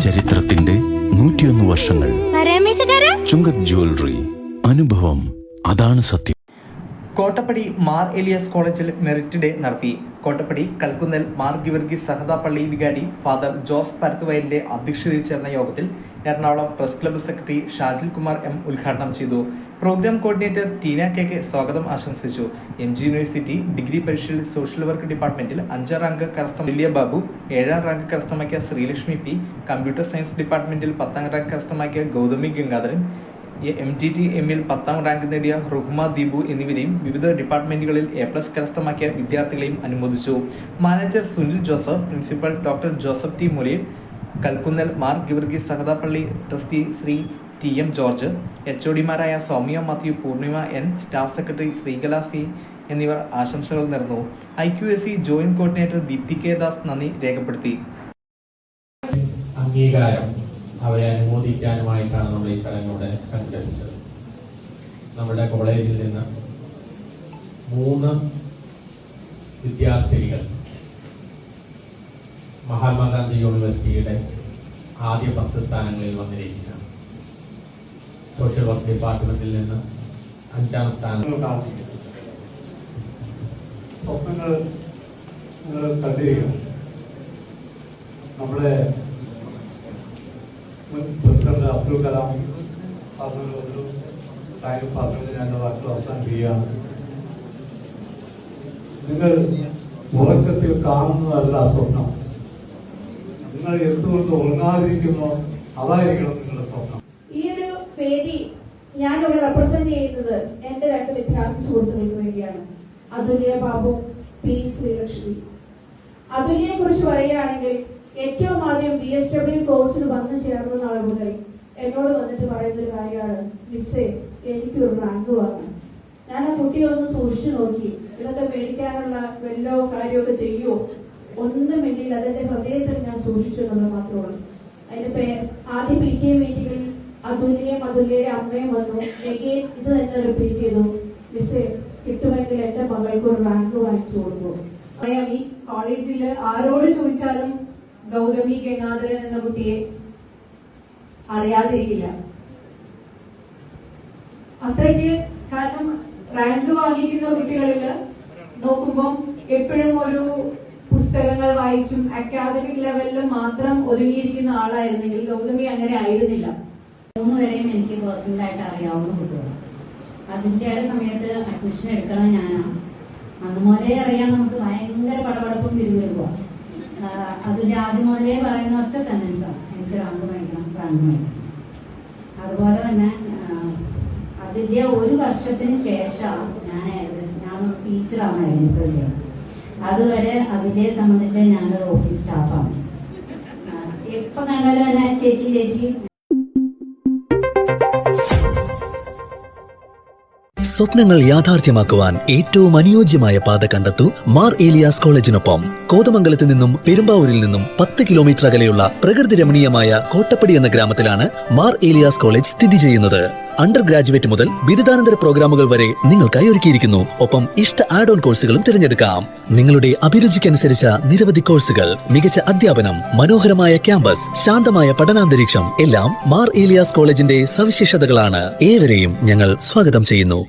ചരിത്രത്തിന്റെ നൂറ്റിയൊന്ന് വർഷങ്ങൾ. ചുങ്കത് ജ്വല്ലറി അനുഭവം അതാണ് സത്യം. കോട്ടപ്പടി മാർ എലിയസ് കോളേജിൽ മെറിറ്റ് ഡേ നടത്തി. കോട്ടപ്പടി കൽക്കുന്നൽ മാർ ഗിവർഗി സഹദ പള്ളി വികാരി ഫാദർ ജോസ് പരത്തുവയലിന്റെ അധ്യക്ഷതയിൽ ചേർന്ന യോഗത്തിൽ Ernakulam press club secretary Shajil Kumar M ഉദ്ഘാടനം ചെയ്തു. Programme coordinator Teena K K സ്വാഗതം ആശംസിച്ചു. എം ജി യൂണിവേഴ്സിറ്റി ഡിഗ്രി പരീക്ഷയിൽ സോഷ്യൽ വർക്ക് ഡിപ്പാർട്ട്മെന്റിൽ അഞ്ചാം റാങ്ക് കരസ്ഥം വില്യ ബാബു ഏഴാം റാങ്ക് കരസ്ഥമാക്കിയ ശ്രീലക്ഷ്മി പി കമ്പ്യൂട്ടർ സയൻസ് ഡിപ്പാർട്ട്മെന്റിൽ പത്താം റാങ്ക് കരസ്ഥമാക്കിയ Gauthami Gangadharan M T T എമ്മിൽ പത്താം റാങ്ക് നേടിയ റുഹ്മ ദീപു എന്നിവരെയും വിവിധ ഡിപ്പാർട്ട്മെന്റുകളിൽ എ പ്ലസ് കരസ്ഥമാക്കിയ വിദ്യാർത്ഥികളെയും അനുമോദിച്ചു. Manager Sunil Joseph principal doctor Joseph T Mulayil Kalkunnal Mar Geevarghese Sahathappally trustee Shri T M George H ഒഡിമാരായ Soumya Mathew Poornima N staff secretary Sreekala C എന്നിവർ ആശംസകൾ നേർന്നു. I Q S C joint coordinator Deepthi K Das നന്ദി രേഖപ്പെടുത്തി. അംഗീകാരം. അവരെ അനുമോദിക്കാനുമായിട്ടാണ് നമ്മൾ ഈ സ്ഥലങ്ങളുടെ സംഘടിപ്പിച്ചത് നമ്മുടെ കോളേജിൽ നിന്ന് മൂന്ന് വിദ്യാർത്ഥിനികൾ മഹാത്മാഗാന്ധി യൂണിവേഴ്സിറ്റിയുടെ ആദ്യ പത്ത് സ്ഥാനങ്ങളിൽ വന്നിരിക്കുന്ന സോഷ്യൽ വർക്ക് ഡിപ്പാർട്ട്മെന്റിൽ നിന്ന് അഞ്ചാം സ്ഥാനം. സ്വപ്നങ്ങൾ നമ്മുടെ മുൻ അബ്ദുൽ കലാം പറഞ്ഞ ഒരു ടൈം പറഞ്ഞത് ഞാൻ വാക്കുകൾ അവസാനിപ്പിക്കുകയാണ് നിങ്ങൾ ഉറക്കത്തിൽ കാണുന്നതല്ല സ്വപ്നം. നിങ്ങൾ എന്തുകൊണ്ട് ഉറങ്ങാതിരിക്കുന്നു അതായിരിക്കണം നിങ്ങളുടെ സ്വപ്നം. ഈ ഒരു വേദി ഞാൻ ഇവിടെ റെപ്രസെന്റ് ചെയ്യുന്നത് എന്റെ രണ്ട് വിദ്യാർത്ഥി സുഹൃത്തുക്കൾക്ക് വേണ്ടിയാണ്. അതുല്യ ബാബു പി ശ്രീലക്ഷ്മി. അതുല്യയെ കുറിച്ച് പറയുകയാണെങ്കിൽ ഏറ്റവും ആദ്യം ബി എസ് ഡബ്ല്യു കോഴ്സിന് വന്നു ചേർന്ന നാൾ മുതൽ. എന്നോട് വന്നിട്ട് പറയുന്ന ഒരു കാര്യമാണ് മിസ്സേ എനിക്കൊരു റാങ്ക് വാങ്ങി ഞാൻ ആ കുട്ടിയെ ഒന്ന് സൂക്ഷിച്ചു നോക്കി. ഇതൊക്കെ മേടിക്കാനുള്ള വല്ലോ കാര്യമൊക്കെ ചെയ്യുമോ ഒന്നും ഇല്ലെങ്കിൽ അതെന്റെ ഹൃദയത്തിൽ ഞാൻ സൂക്ഷിച്ചു എന്നുള്ളത് മാത്രമാണ് അതിന്റെ പേര് ആദ്യം പി ടി എ മീറ്റിംഗിൽ അതുല്യയും അതുല്യയുടെ അമ്മയും വന്നു. എഗെയിൻ ഇത് തന്നെ റിപ്പീറ്റ് ചെയ്തു. മിസ്സേ കിട്ടുമെങ്കിൽ എന്റെ മകൾക്ക് ഒരു റാങ്ക് വാങ്ങിച്ചു കൊടുക്കും. ഈ കോളേജിൽ ആരോട് ചോദിച്ചാലും ഗൗതമി ഗംഗാധരൻ എന്ന കുട്ടിയെ അറിയാതിരിക്കില്ല. അത്രയ്ക്ക് കാരണം റാങ്ക് വാങ്ങിക്കുന്ന കുട്ടികളിൽ നോക്കുമ്പോൾ എപ്പോഴും ഒരു പുസ്തകങ്ങൾ വായിച്ചും അക്കാദമിക് ലെവലിൽ മാത്രം ഒതുങ്ങിയിരിക്കുന്ന ആളായിരുന്നെങ്കിൽ ഗൗതമി അങ്ങനെ ആയിരുന്നില്ല. വരെയും എനിക്ക് പേഴ്സണലായിട്ട് അറിയാവുന്ന കുട്ടികൾ അതിന്റെ ഇട സമയത്ത് അഡ്മിഷൻ എടുക്കണം ഞാനാണ് അന്ന് മുതലേ അറിയാം നമുക്ക് ഭയങ്കര പടപടപ്പും തിരുവരുക അത് ആദ്യം മുതലേ പറയുന്ന ഒറ്റ റാങ്ക് മേടിക്കണം അതുപോലെ തന്നെ അതിന്റെ ഒരു വർഷത്തിന് ശേഷം ഞാൻ ഏകദേശം ഞാൻ ടീച്ചറാണ് ഐഡന്റിഫൈ ചെയ്യുന്നത് അതുവരെ അതിനെ സംബന്ധിച്ച് ഞാനൊരു ഓഫീസ് സ്റ്റാഫാണ്. എപ്പോ കണ്ടാലും എന്നെ ചേച്ചി ചേച്ചി സ്വപ്നങ്ങൾ യാഥാർത്ഥ്യമാക്കുവാൻ ഏറ്റവും അനുയോജ്യമായ പാത കണ്ടെത്തു മാർ ഏലിയാസ് കോളേജിനൊപ്പം. കോതമംഗലത്ത് നിന്നും പെരുമ്പാവൂരിൽ നിന്നും പത്ത് കിലോമീറ്റർ അകലെയുള്ള പ്രകൃതി രമണീയമായ കോട്ടപ്പടി എന്ന ഗ്രാമത്തിലാണ് മാർ ഏലിയാസ് കോളേജ് സ്ഥിതി ചെയ്യുന്നത്. അണ്ടർ ഗ്രാജുവേറ്റ് മുതൽ ബിരുദാനന്തര പ്രോഗ്രാമുകൾ വരെ നിങ്ങൾക്കായി ഒരുക്കിയിരിക്കുന്നു. ഒപ്പം ഇഷ്ട ആഡ് ഓൺ കോഴ്സുകളും തിരഞ്ഞെടുക്കാം. നിങ്ങളുടെ അഭിരുചിക്കനുസരിച്ച നിരവധി കോഴ്സുകൾ മികച്ച അധ്യാപനം മനോഹരമായ ക്യാമ്പസ് ശാന്തമായ പഠനാന്തരീക്ഷം എല്ലാം മാർ ഏലിയാസ് കോളേജിന്റെ സവിശേഷതകളാണ്. ഏവരെയും ഞങ്ങൾ സ്വാഗതം ചെയ്യുന്നു.